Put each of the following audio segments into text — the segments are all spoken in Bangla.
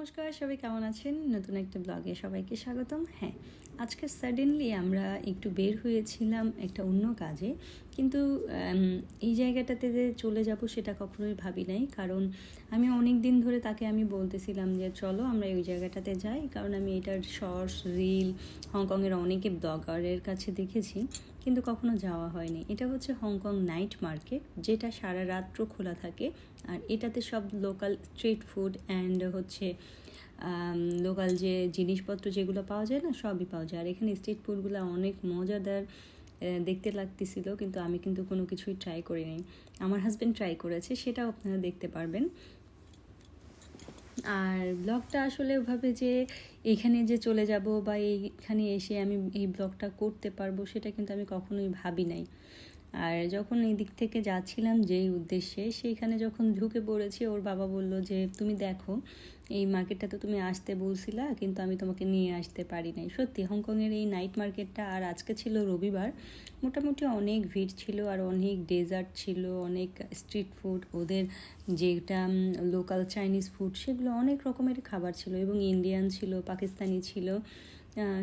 নমস্কার, সবাই কেমন আছেন? নতুন একটা ব্লগে সবাইকে স্বাগতম। হ্যাঁ আজকে সাডেনলি আমরা একটু বের হয়েছিলাম একটা অন্য কাজে। কিন্তু এই জায়গাটাতে যে চলে যাব সেটা কখনোই ভাবি নাই। কারণ আমি অনেক দিন ধরে তাকে আমি বলতেছিলাম যে, চলো আমরা ওই জায়গাটাতে যাই। কারণ আমি এটার শর্টস রিল হংকংয়ের অনেকে ব্লগারের কাছে দেখেছি, কিন্তু কখনো যাওয়া হয়নি। এটা হচ্ছে হংকং নাইট মার্কেট, যেটা সারা রাত্র খোলা থাকে। আর এটাতে সব লোকাল স্ট্রিট ফুড অ্যান্ড হচ্ছে লোকাল যে জিনিসপত্র যেগুলো পাওয়া যায় না, সবই পাওয়া যায়। আর এখানে স্ট্রিট ফুডগুলো অনেক মজাদার দেখতে লাগতেছিল, কিন্তু আমি কিন্তু কোনো কিছুই ট্রাই করিনি। আমার হাজব্যান্ড ট্রাই করেছে, সেটাও আপনারা দেখতে পারবেন। আর ব্লগটা আসলে ওভাবে যে এখানে যে চলে যাব বা এইখানে এসে আমি এই ব্লগটা করতে পারব, সেটা কিন্তু আমি কখনোই ভাবি নাই। আর যখন এই দিক থেকে যাচ্ছিলাম যেই উদ্দেশ্যে, সেইখানে যখন ঢুকে পড়েছি, ওর বাবা বলল যে, তুমি দেখো, এই মার্কেটটা তো তুমি আসতে বলছিলা, কিন্তু আমি তোমাকে নিয়ে আসতে পারি নাই। সত্যি, হংকংয়ের এই নাইট মার্কেটটা আর আজকে ছিল রবিবার, মোটামুটি অনেক ভিড় ছিল আর অনেক ডেজার্ট ছিল, অনেক স্ট্রিট ফুড ওদের যেটা লোকাল চাইনিজ ফুড সেগুলো অনেক রকমের খাবার ছিল এবং ইন্ডিয়ান ছিল পাকিস্তানি ছিল।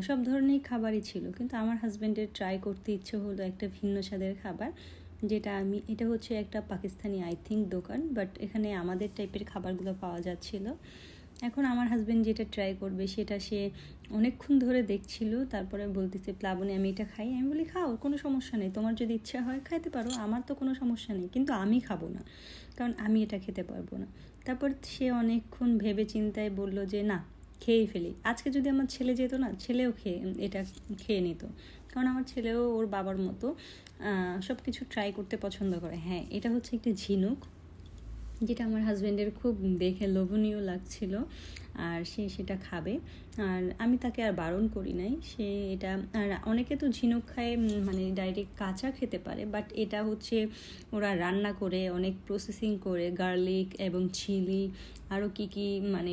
সব ধরনের খাবারই ছিল। কিন্তু আমার হাজব্যান্ডের ট্রাই করতে ইচ্ছে হলো একটা ভিন্ন স্বাদের খাবার, যেটা আমি, এটা হচ্ছে একটা পাকিস্তানি আই থিঙ্ক দোকান বাট এখানে আমাদের টাইপের খাবারগুলো পাওয়া যাচ্ছিল। এখন আমার হাজব্যান্ড যেটা ট্রাই করবে, সেটা সে অনেকক্ষণ ধরে দেখছিল, তারপরে বলতেছে, প্লাবনে আমি এটা খাই। আমি বলি, খাও, কোনো সমস্যা নেই। তোমার যদি ইচ্ছা হয়, খাইতে পারো। আমার তো কোনো সমস্যা নেই, কিন্তু আমি খাব না, কারণ আমি এটা খেতে পারব না। তারপর সে অনেকক্ষণ ভেবে চিন্তায় বলল যে, না খেয়েই ফেলি। আজকে যদি আমার ছেলে যেত না, ছেলেও খেয়ে, এটা খেয়ে নিত। কারণ আমার ছেলেও ওর বাবার মতো সব কিছু ট্রাই করতে পছন্দ করে। হ্যাঁ এটা হচ্ছে একটি ঝিনুক। যেটা আমার হাজব্যান্ডের খুব দেখে লোভনীয় লাগছিল, আর সে সেটা খাবে। আর আমি তাকে আর বারণ করি নাই। সে এটা, আর অনেকে তো ঝিনুক খায় মানে ডাইরেক্ট কাঁচা খেতে পারে বাট এটা হচ্ছে ওরা রান্না করে, অনেক প্রসেসিং করে গার্লিক এবং চিলি আরও কি কি মানে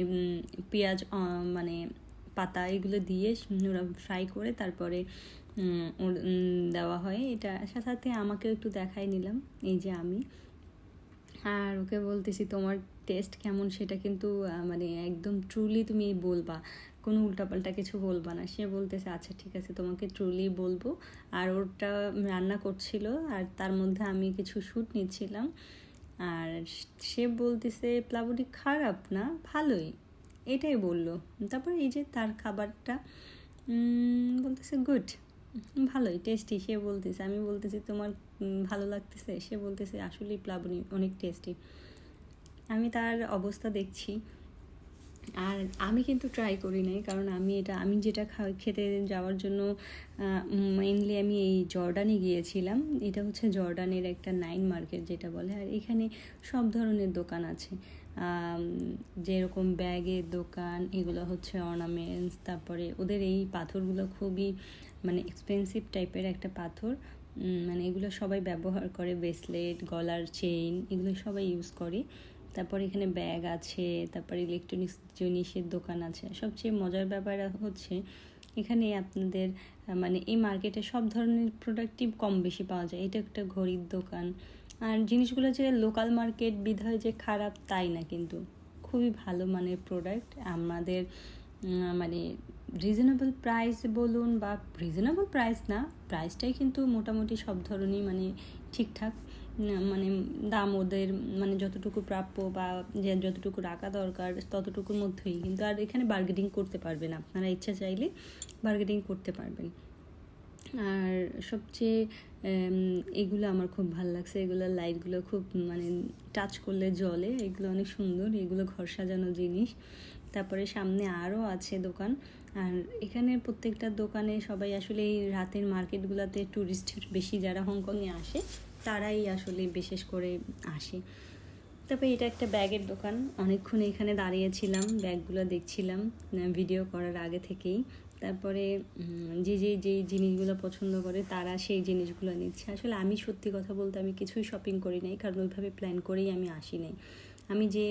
পেঁয়াজ মানে পাতা এগুলো দিয়ে ওরা ফ্রাই করে, তারপরে দেওয়া হয়। এটা সাথে সাথে আমাকেও একটু দেখাই নিলাম, এই যে আমি। আর ওকে বলতেছি, তোমার টেস্ট কেমন? সেটা কিন্তু মানে একদম ট্রুলি তুমি বলবা। কোনো উল্টাপাল্টা কিছু বলবা না। সে বলতেছে আচ্ছা ঠিক আছে, তোমাকে ট্রুলি বলব। আর ওরটা রান্না করছিল, আর তার মধ্যে আমি কিছু শ্যুট নিচ্ছিলাম। আর সে বলতেছে, প্লাবনি খারাপ না, ভালোই। এটাই বলল। তারপর এই যে তার খাবারটা বলতেছে, গুড, ভালোই টেস্টি সে বলতেছে, আমি বলতেছি, তোমার ভালো লাগতেছে, সে বলতেছে, আসলেই প্লাবনী, অনেক টেস্টি আমি তার অবস্থা দেখছি। আর আমি কিন্তু ট্রাই করি নাই, কারণ আমি এটা, আমি যেটা খেতে যাওয়ার জন্য মেইনলি আমি এই জর্ডানে গিয়েছিলাম। এটা হচ্ছে জর্ডানের একটা নাইন মার্কেট যেটা বলে, আর এখানে সব ধরনের দোকান আছে। যেরকম ব্যাগের দোকান, এগুলো হচ্ছে অর্নামেন্টস তারপরে ওদের এই পাথরগুলো খুবই মানে এক্সপেন্সিভ টাইপের একটা পাথর। মানে এগুলো সবাই ব্যবহার করে ব্রেসলেট গলার চেইন এগুলো সবাই ইউজ করে। তারপর এখানে ব্যাগ আছে, তারপর ইলেকট্রনিক্স জিনিসের দোকান আছে। সবচেয়ে মজার ব্যাপার হচ্ছে, এখানে আপনাদের মানে এই মার্কেটে সব ধরনের প্রোডাক্টই কম বেশি পাওয়া যায়। এটা একটা ঘড়ির দোকান। আর জিনিসগুলো যে লোকাল মার্কেট বিধায় যে খারাপ, তাই না কিন্তু? খুবই ভালো মানের প্রোডাক্ট আমাদের মানে রিজনেবল প্রাইস বলুন বা রিজনেবল প্রাইস না প্রাইসটাই কিন্তু মোটামুটি সব ধরনেরই মানে ঠিকঠাক মানে দাম ওদের মানে যতটুকু প্রাপ্য বা যে যতটুকু রাখা দরকার ততটুকুর মধ্যেই কিন্তু আর এখানে বার্গেটিং করতে পারবেন আপনারা ইচ্ছা চাইলে বার্গেটিং করতে পারবেন। আর সবচেয়ে এগুলো আমার খুব ভালো লাগছে, এগুলোর লাইটগুলো খুব মানে টাচ করলে জলে এগুলো অনেক সুন্দর, এগুলো ঘর সাজানো জিনিস। তারপরে সামনে আরও আছে দোকান আর এখানে প্রত্যেকটা দোকানে সবাই আসলে এই রাতের মার্কেটগুলোতে ট্যুরিস্ট বেশি যারা হংকংয়ে আসে, তারাই আসলে বিশেষ করে আসে। তারপরে এটা একটা ব্যাগের দোকান। অনেকক্ষণ এখানে দাঁড়িয়েছিলাম, ব্যাগগুলো দেখছিলাম ভিডিও করার আগে থেকেই। তারপরে যে যে যেই জিনিসগুলো পছন্দ করে তারা সেই জিনিসগুলো নিচ্ছে। আসলে আমি সত্যি কথা বলতে আমি কিছুই শপিং করি নাই, কারণ ওইভাবে প্ল্যান করেই আমি আসি নাই। আমি যে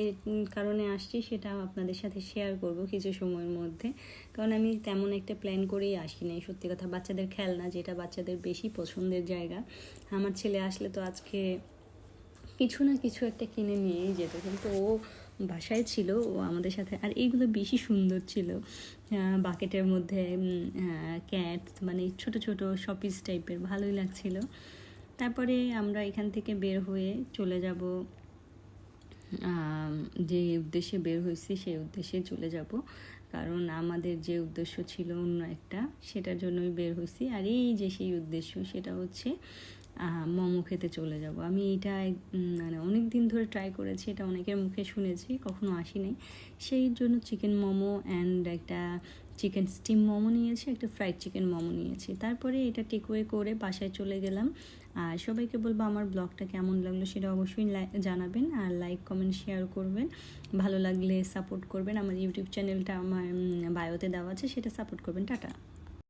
কারণে আসছি সেটা আপনাদের সাথে শেয়ার করব কিছু সময়ের মধ্যে। কারণ আমি তেমন একটা প্ল্যান করেই আসি নাই, সত্যি কথা। বাচ্চাদের খেলনা যেটা বাচ্চাদের বেশি পছন্দের জায়গা, আমার ছেলে আসলে তো আজকে কিছু না কিছু একটা কিনে নিয়েই যেত। কিন্তু ও বাসায় ছিল, ও আমাদের সাথে, আর এইগুলো বেশি সুন্দর ছিল। বাকেটের মধ্যে ক্যাট মানে ছোট ছোট শপিস টাইপের ভালোই লাগছিল। তারপরে আমরা এখান থেকে বের হয়ে চলে যাব যে উদ্দেশ্যে বের হয়েছি সেই উদ্দেশ্যে চলে যাব। কারণ আমাদের যে উদ্দেশ্য ছিল অন্য একটা, সেটার জন্যই বের হয়েছি। আর এই যে সেই উদ্দেশ্য, সেটা হচ্ছে মোমো খেতে চলে যাব। আমি এটা মানে অনেক দিন ধরে ট্রাই করেছি, এটা অনেকের মুখে শুনেছি, কখনো আসি নাই সেই জন্য চিকেন মোমো অ্যান্ড একটা চিকেন স্টিম মোমো নিয়েছি, একটা ফ্রাইড চিকেন মোমো নিয়েছি। তারপরে এটা টেকওয়ে করে বাসায় চলে গেলাম। আর সবাইকে বলব আমার ব্লগটা কেমন লাগল সেটা অবশ্যই জানাবেন আর লাইক কমেন্ট শেয়ার করবেন। ভালো লাগলে সাপোর্ট করবেন। আমার ইউটিউব চ্যানেলটা আমার বায়োতে দেওয়া আছে, সেটা সাপোর্ট করবেন। টাটা।